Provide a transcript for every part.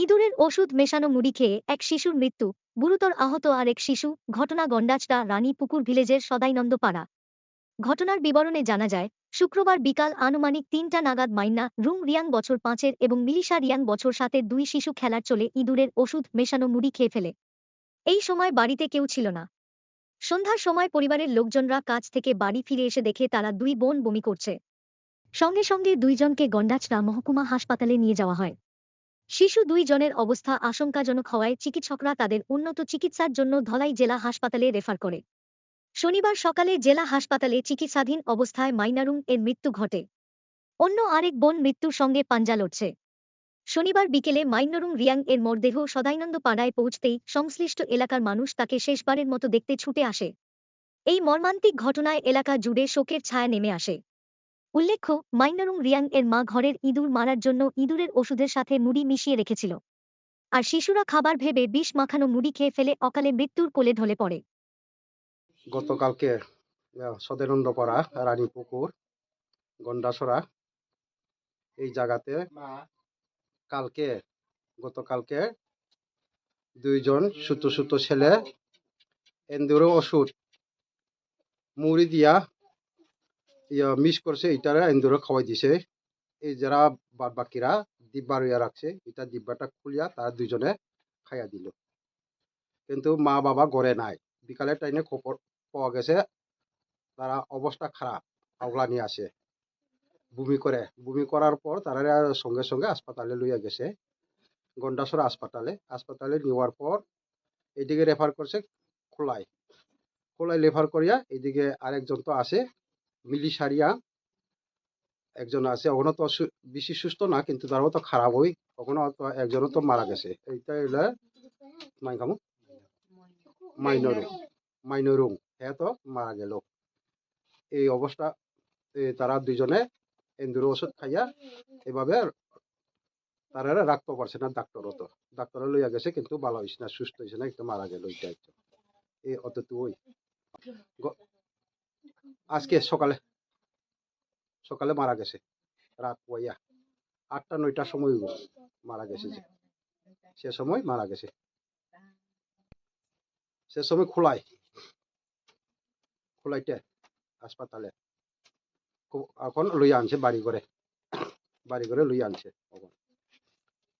ইঁদুরের ওষুধ মেশানো মুড়ি খেয়ে এক শিশুর মৃত্যু। গুরুতর আহত আরেক শিশু, ঘটনা গন্ডাচড়া রানী পুকুর ভিলেজের সদাইনন্দ পাড়া ঘটনার বিবরণে জানা যায়, শুক্রবার বিকাল আনুমানিক তিনটা নাগাদ মাইন্না রুং রিয়াং বছর পাঁচের এবং মিলিশা রিয়াং বছর সাতের দুই শিশু খেলার চলে ইঁদুরের ওষুধ মেশানো মুড়ি খেয়ে ফেলে। এই সময় বাড়িতে কেউ ছিল না। সন্ধ্যার সময় পরিবারের লোকজনরা কাজ থেকে বাড়ি ফিরে এসে দেখে তারা দুই বোন বমি করছে। সঙ্গে সঙ্গে দুইজনকে গন্ডাচড়া মহকুমা হাসপাতালে নিয়ে যাওয়া হয়। শিশু দুই জনের অবস্থা আশঙ্কাজনক হওয়ায় চিকিৎসকরা তাদের উন্নত চিকিৎসার জন্য ধলাই জেলা হাসপাতালে রেফার করে। শনিবার সকালে জেলা হাসপাতালে চিকিৎসাধীন অবস্থায় মাইনারুং এর মৃত্যু ঘটে। অন্য আরেক বোন মৃত্যুর সঙ্গে পাঞ্জা লড়ছে। শনিবার বিকেলে মাইনরুং রিয়াং এর মরদেহ সদাইনন্দ পাড়ায় পৌঁছতেই সংশ্লিষ্ট এলাকার মানুষ তাকে শেষবারের মতো দেখতে ছুটে আসে। এই মর্মান্তিক ঘটনায় এলাকা জুড়ে শোকের ছায়া নেমে আসে। উল্লেখ্য মাইনারুং রিয়াং এর মা ঘরের ইঁদুর মারার জন্য ইঁদুরের ওষুধের সাথে মুড়ি মিশিয়ে রেখেছিল। আর শিশুরা খাবার ভেবে বিষ মাখানো মুড়ি খেয়ে ফেলে অকালে মৃত্যুর কোলে ঢলে পড়ে। গতকালকে আহ, সদানন্দপাড়া রানীপুকুর গন্ডাসরা এই জায়গাতে কালকে গতকালকে দুইজন সুতো সুতো ছেলে এন্দুরো ওষুধ মুড়ি দিয়া ইয়া মিস করছে এটারে এন্দুরো খাওয়াই দিছে। এই যারা বাদ বাকিরা ডিব্বা রইয়া রাখছে এটা ডিব্বাটা খুলিয়া তারা দুইজনে খাইয়া দিল। কিন্তু মা বাবা ঘরে নাই। বিকালের টাইমে খবর পাওয়া গেছে, তারা অবস্থা খারাপ আওলা নিয়ে আসে। বমি করে। বমি করার পর তারা সঙ্গে সঙ্গে হাসপাতালে লইয়া গেছে গন্ডাসরা হাসপাতালে। হাসপাতালে নেওয়ার পর এদিকে রেফার করছে খোলাই। খোলাই রেফার করিয়া এদিকে আরেকজন তো আছে মিলিশারিয়া। একজন আছে ওখানে তো বেশি সুস্থ না, কিন্তু তারও তো খারাপ হই ওখানে তো একজনও তো মারা গেছে। এইটা হইলে মাই কামু মাইনরুং মাইনরুং হ্যাঁ তো মারা গেল। এই অবস্থা তারা দুইজনে এন্দুর ওষুধ খাইয়া এভাবে তারা রাখতে পারছে না, ডাক্তারও তো। ডাক্তার লইয়া গেছে, কিন্তু ভালো হয়েছে না, সুস্থ হয়েছে না একটু মারা গেল একটু এই অতটুকুই গ- আজকে সকালে সকালে মারা গেছে। রাত পয়া আটটা, নয়টার সময় মারা গেছে যে। সে সময় মারা গেছে। সে সময় খোলাই খোলাইতে হাসপাতালে। এখন লইয়া আনছে বাড়ি করে বাড়ি করে লইয়া আনছে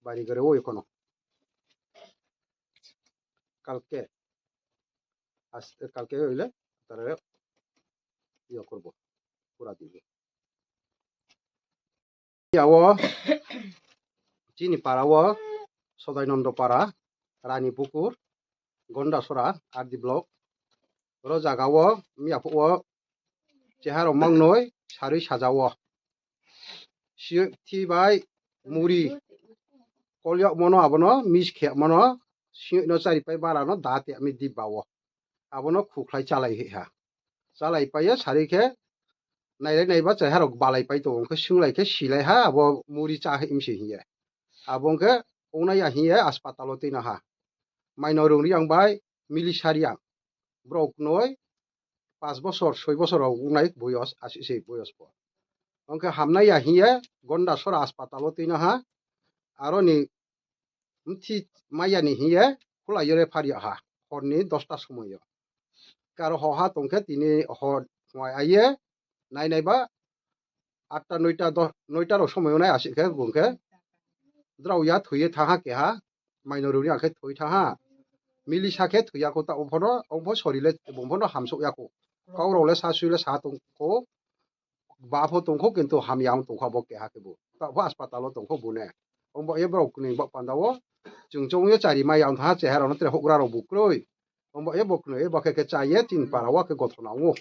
বাড়ি করে ও এখনও। কালকে, আজ কালকে হইলে তারা ইয়ে করব পুরা দিব ইয়াও চিনি পাড়াও সদাইনন্দ পাড়া রানীপুকুর গন্ডাসরা আরদি ব্লক র জাগাও মিয়াফুও চেহার মাংনই সারি সাজাও থিবাই মুড়ি কলিয়া মনো আবনো মিস খে মনো সিনো চারিপাই বারানো দাতে আমি দিবাও আবনো খুখলাই চালাই হা চালাই পাইয়া সারিখে নাইলাই নাইবা চেহারক বালাই পাই তো অঙ্কে সিংলাইকে সিলাই হা আবো মুড়ি চাহে ইমসি হিয়ে আবংকে ওনাইয়া হিয়ে হাসপাতালো তিনা হা মাইনরংরি আংবাই মিলিসারিয়াং ব্রক নয় পাঁচ বছর ছয় বছরাव উনাই বয়স আসিছে বয়স পর অঙ্কে হামনাইয়া হিয়ে গন্ডাসর হাসপাতালো তিনা হা আরও নি থি মাইয়ানি হিয়ে খোলাইরে ফারিয়া হা হরনি দশটা সময় কারও হহা তংখে তিনি আইয়ে নাই নাইবা আটটা, নয়টা, দশ নয়টার সময়ও নাই আসিখে গমখে দ্রাউয়া থুয়ে থাহা কেহা, মাইনরুনি আখে থুই থাহা, মিলি সাখে থুইয়াকো তা অভন অভ সরিলে বম্ভন হামসোয়াকো কাউরলে সাসুইলে সাহা তংখো, বাপ তংখো কিন্তু হামিয়াম তংখাবো কেহাকেবো তাবো হাসপাতাল তংখো বুনে অম্ব এবার পান্দাও จึงจงยจารีมายังท่าเจฮารอนเตะหกราบุกเลย ya bokno ya bakake chayetin para wake gotrona wo.